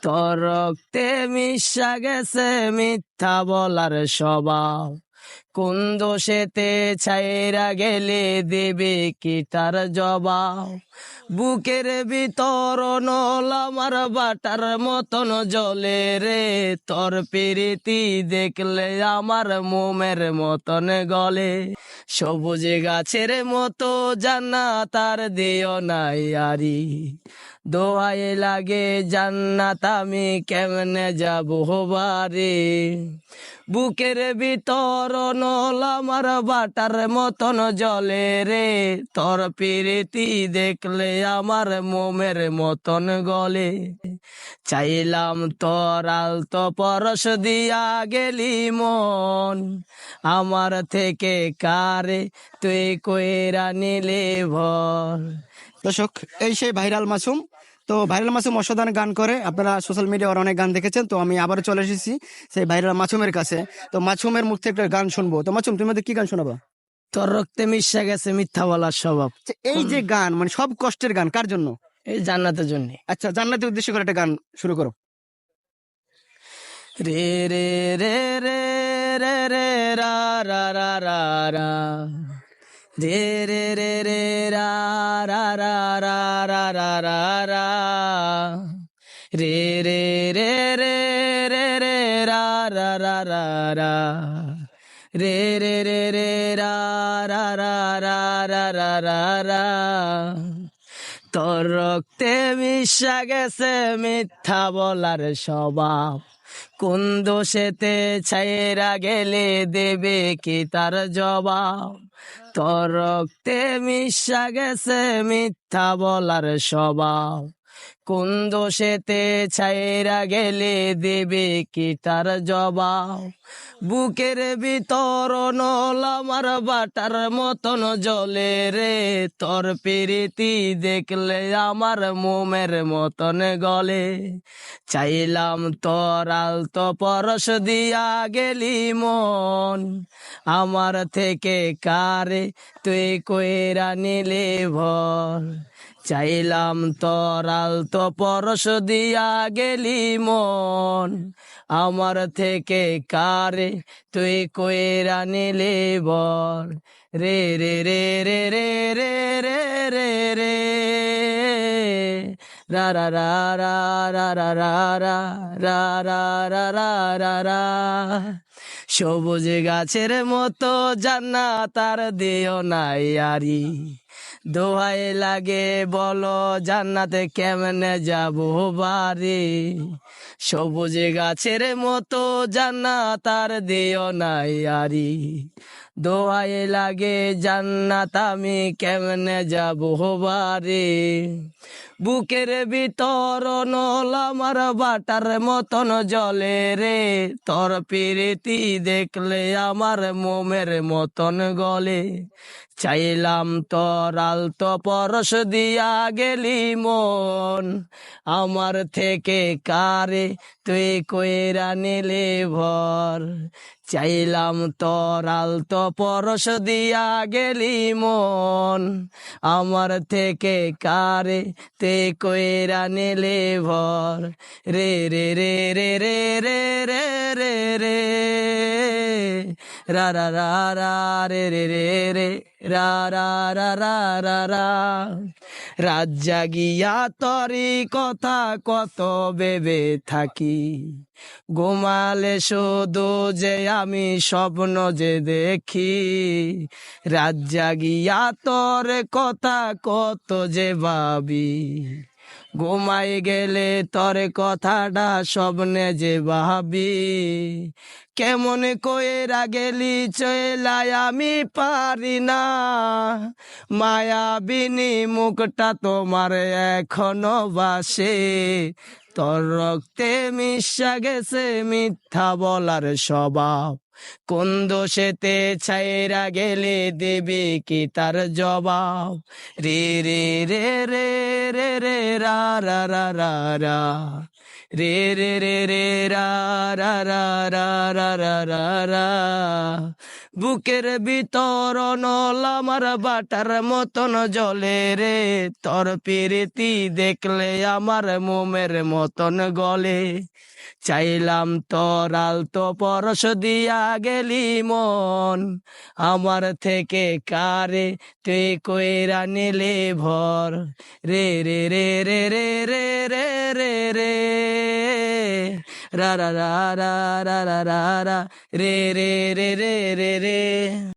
তোর রক্তে মিশা গেছে মিথ্যা বলার স্বভাব। কোন দোষেতে ছাইরা গেলে দেবে কি তার জবাব? বুকের ভিতর নল আমার বাটার মতন জলে রে। তোর পিরিতি দেখলে আমার মোমের মতন গলে। সবুজ গাছের মতো জানা তার দিও নাই আরি। দোয়াই লাগে জান্নাত, আমি কেমনে যাব বারে? বুকের ভিতর নল আমার বাটার মতন জলে রে। তোর পিরিতি দেখলে আমার মোমের মতন গলে। চাইলাম তোর আলতো পরশ দিয়া গেলি মন। আমার থেকে কারে তুই কইরা নিলে ভর। দর্শক এই সেই ভাইরাল মাসুম। তো ভাইরাল মাসুম অসাধারণ গান করে। আপনারা সোশ্যাল মিডিয়ায় অনেক গান দেখেছেন তো আমি আবারও চলে এসেছি সেই ভাইরাল মাসুমের কাছে। তো মাসুমের মুখ থেকে একটা গান শুনব। তো মাসুম তুমি কি গান শোনাবো? তোর রক্তে মিশা গেছে মিথ্যা বলার স্বভাব। আচ্ছা, এই যে গান মানে সব কষ্টের গান কার জন্য? এই জান্নাতের জন্য। আচ্ছা জান্নাতের উদ্দেশ্য করে একটা গান শুরু করো। রে রে রে রে রে রে রা রা রা রা রা রে রে রে রে রা রা রা রা রা রা রা রা রে রে রে রে রে রে রা রা রা রা রা রে রে রে রে রা রা রা রা রা রা রা রা তোর রক্তে মিশা গেছে মিথ্যা বলার স্বভাব কোন দোষেতে ছায়েরা গেলে দেবে কি তার জবাব? তোর রক্তে মিশা গেছে মিথ্যা বলার স্বভাব। কোন দোষেতে ছাইরা গেলে দেবে কি তার জবাব? বুকের ভিতর নল আমার বাটার মতন জলে রে। তোর পিরিতি দেখলে আমার মোমের মতন গলে। চাইলাম তোর আলতো পরশ দিয়া গেলি মন। আমার থেকে কারে তুই কইরা নিলে ভর? চাইলাম তোর আলতো পরশ দিয়া গেলি মন আমার থেকে কারে তুই কইরা নিলে বর রে রে রে রে রে রে রে রে রে রা রা রা রা রা রা রা রা রা সবুজ গাছের মতো জান্না তার দিও নাই আরি দোহাই লাগে, বলো জান্নাতে কেমনে যাব বাড়ি? সবুজ গাছের মতো জান্নাত আর দিও নাই আরি। দোহাই লাগে, জান্নাত আমি কেমনে যাব বাড়ি? বুকের ভিতর নল আমার বাটার মতন জলে রে। তোর পিরিতি দেখলে আমার মোমের মতন গলে। চাইলাম তোর আলতো পরশ দিয়া গেলি মন। আমার থেকে কারে তুই কইরা নিলে ভর। চাইলাম তোর আলতো পরশ দিয়া গেলি মন আমার থেকে কারে তে কইরা নিলে ভর রে রে রে রে রে রে রে রে রে রা রা রা রা রে রে রে রে রা রা রা রা রা রা রাত জাগিয়া তরি কথা কত বেবে থাকি ঘুমালে শুধু যে আমি স্বপ্ন যে দেখি, রাত জাগিয়া তোর কথা কত যে ভাবি। ঘুমাই গেলে তোর কথাটা স্বপ্নে যে ভাবি। কেমন কইরা গেলি চলাই আমি পারি না। মায়াবিনী মুখটা তোমার এখনও বাসে। তোর রক্তে মিশা গেছে মিথ্যা বলার স্বভাব। কোন দোষেতে ছাইরা গেলে দেবে কি তার জবাব? রে রে রে রে রে রে, রা রা রা রা রা। রে রে রে রে, রা রা রা রা রা রা রা। বুকের ভিতর নল আমার বাটার মতন জলে রে। তোর পিরিতি দেখলে আমার মোমের মতন গলে। চাইলাম তোর আলতো পরশ দিয়া গেলি মন। আমার থেকে কারে তুই কইরা নিলে ভর। রে রে রে রে রে রে রে রে রে। ra ra ra ra ra ra ra ra. Re re re re re re.